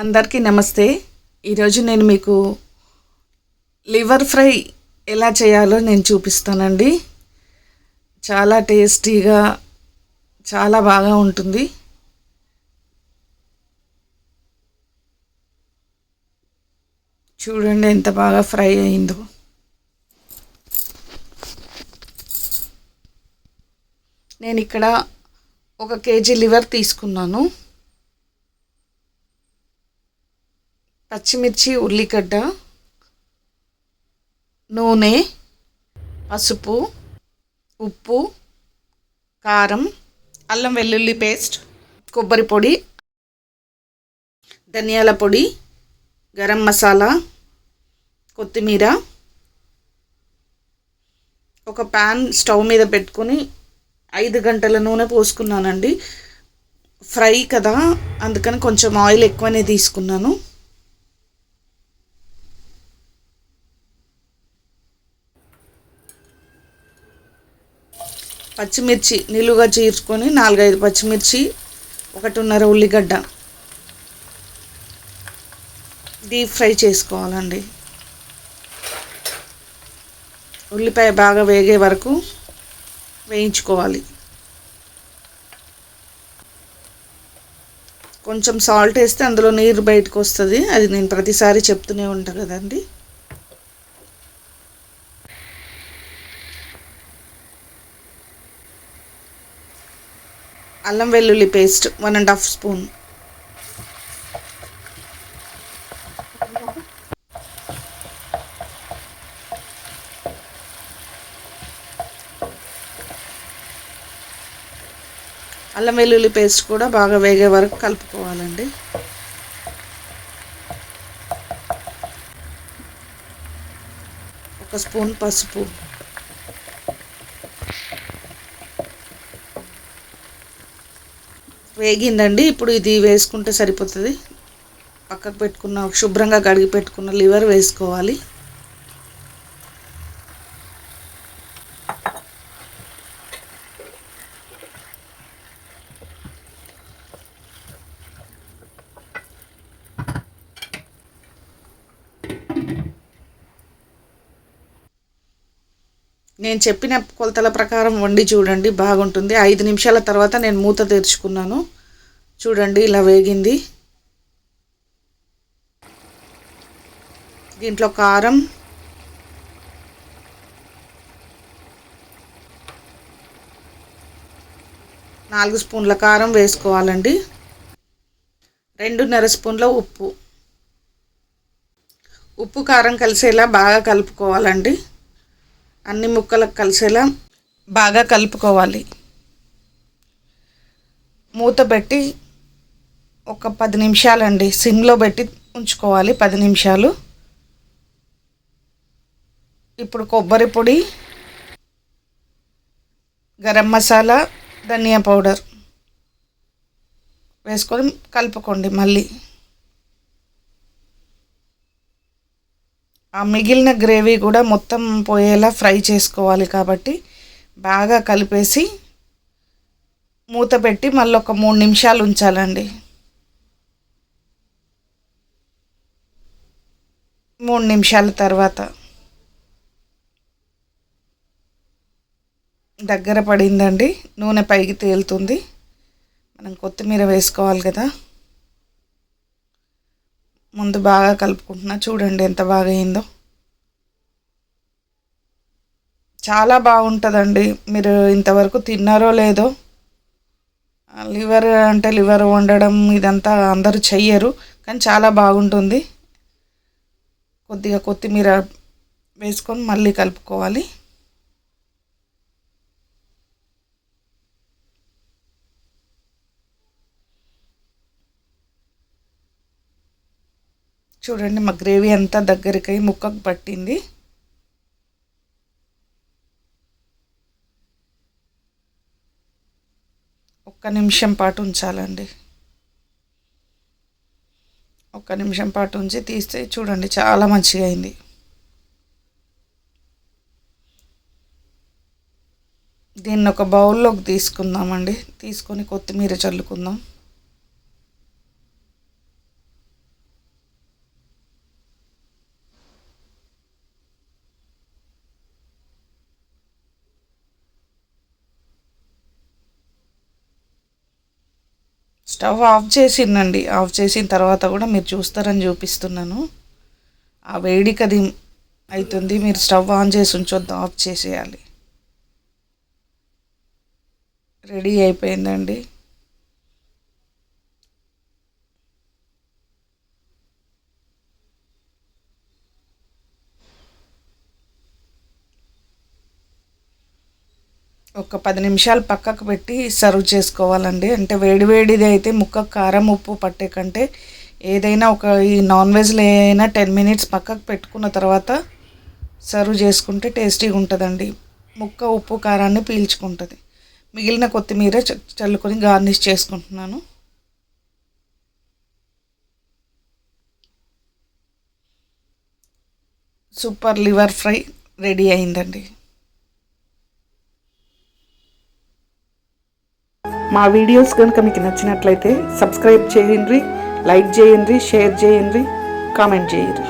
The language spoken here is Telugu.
అందరికీ నమస్తే. ఈరోజు నేను మీకు లివర్ ఫ్రై ఎలా చేయాలో నేను చూపిస్తానండి. చాలా టేస్టీగా చాలా బాగా ఉంటుంది. చూడండి ఎంత బాగా ఫ్రై అయిందో. నేను ఇక్కడ ఒక కేజీ లివర్ తీసుకున్నాను. పచ్చిమిర్చి ఉల్లిగడ్డ నూనె పసుపు ఉప్పు కారం అల్లం వెల్లుల్లి పేస్ట్ కొబ్బరి పొడి ధనియాల పొడి గరం మసాలా కొత్తిమీర ఒక ప్యాన్ స్టవ్ మీద పెట్టుకొని ఐదు గంటల నూనె పోసుకున్నానండి. ఫ్రై కదా అందుకని కొంచెం ఆయిల్ ఎక్కువనే తీసుకున్నాను. పచ్చిమిర్చి నిలువుగా చీర్చుకొని నాలుగైదు పచ్చిమిర్చి ఒకటిన్నర ఉల్లిగడ్డ డీప్ ఫ్రై చేసుకోవాలండి. ఉల్లిపాయ బాగా వేగే వరకు వేయించుకోవాలి. కొంచెం సాల్ట్ వేస్తే అందులో నీరు బయటకు వస్తుంది. అది నేను ప్రతిసారి చెప్తూనే ఉంటాను కదండి. అల్లం వెల్లుల్లి paste one and half spoon అల్లం వెల్లుల్లి పేస్ట్ కూడా బాగా వేగే వరకు కలుపుకోవాలండి. ఒక స్పూన్ పసుపు. వేగిందండి. ఇప్పుడు ఇది వేసుకుంటే సరిపోతుంది. పక్కకు పెట్టుకున్న శుభ్రంగా కడిగి పెట్టుకున్న లివర్ వేసుకోవాలి. నేను చెప్పిన కొలతల ప్రకారం వండి చూడండి బాగుంటుంది. ఐదు నిమిషాల తర్వాత నేను మూత తెరుచుకున్నాను. చూడండి ఇలా వేగింది. దీంట్లో కారం నాలుగు స్పూన్ల కారం వేసుకోవాలండి. రెండున్నర స్పూన్ల ఉప్పు. ఉప్పు కారం కలిసేలా బాగా కలుపుకోవాలండి. అన్ని ముక్కలకు కలిసేలా బాగా కలుపుకోవాలి. మూత పెట్టి ఒక పది నిమిషాలండి సిమ్లో పెట్టి ఉంచుకోవాలి పది నిమిషాలు. ఇప్పుడు కొబ్బరి పొడి గరం మసాలా ధనియా పౌడర్ వేసుకొని కలుపుకోండి మళ్ళీ. ఆ మిగిలిన గ్రేవీ కూడా మొత్తం పోయేలా ఫ్రై చేసుకోవాలి కాబట్టి బాగా కలిపేసి మూత పెట్టి మళ్ళీ ఒక మూడు నిమిషాలు ఉంచాలండి. మూడు నిమిషాల తర్వాత దగ్గర పడిందండి. నూనె పైకి తేలుతుంది. మనం కొత్తిమీర వేసుకోవాలి కదా. ముందు బాగా కలుపుకుంటున్నా. చూడండి ఎంత బాగా అయిందో. చాలా బాగుంటుందండి. మీరు ఇంతవరకు తిన్నారో లేదో. లివర్ అంటే లివర్ వండడం ఇదంతా అందరూ చెయ్యరు కానీ చాలా బాగుంటుంది. కొద్దిగా కొత్తిమీర వేసుకొని మళ్ళీ కలుపుకోవాలి. చూడండి మా గ్రేవీ అంతా దగ్గరికి ముక్కకు పట్టింది. ఒక్క నిమిషం పాటు ఉంచాలండి. ఒక్క నిమిషం పాటు ఉంచి తీస్తే చూడండి చాలా మంచిగా అయింది. దీన్ని ఒక బౌల్లోకి తీసుకుందామండి. తీసుకొని కొత్తిమీర చల్లుకుందాం. స్టవ్ ఆఫ్ చేసిందండి ఆఫ్ చేసిన తర్వాత కూడా మీరు చూస్తారని చూపిస్తున్నాను. ఆ వేడికి అది అవుతుంది మీరు స్టవ్ ఆన్ చేసి ఉంచొద్దు. ఆఫ్ చేసేయాలి. రెడీ అయిపోయిందండి. ఒక పది నిమిషాలు పక్కకు పెట్టి సర్వ్ చేసుకోవాలండి. అంటే వేడివేడిది అయితే ముక్క కారం ఉప్పు పట్టే కంటే ఏదైనా ఒక ఈ నాన్ వెజ్లో అయినా టెన్ మినిట్స్ పక్కకు పెట్టుకున్న తర్వాత సర్వ్ చేసుకుంటే టేస్టీగా ఉంటుందండి. ముక్క ఉప్పు కారాన్ని పీల్చుకుంటుంది. మిగిలిన కొత్తిమీర చల్లుకొని గార్నిష్ చేసుకుంటున్నాను. సూపర్ లివర్ ఫ్రై రెడీ అయిందండి. మా వీడియోస్ కనుక మీకు నచ్చినట్లయితే సబ్స్క్రైబ్ చేయండి లైక్ చేయండి షేర్ చేయండి కామెంట్ చేయండి.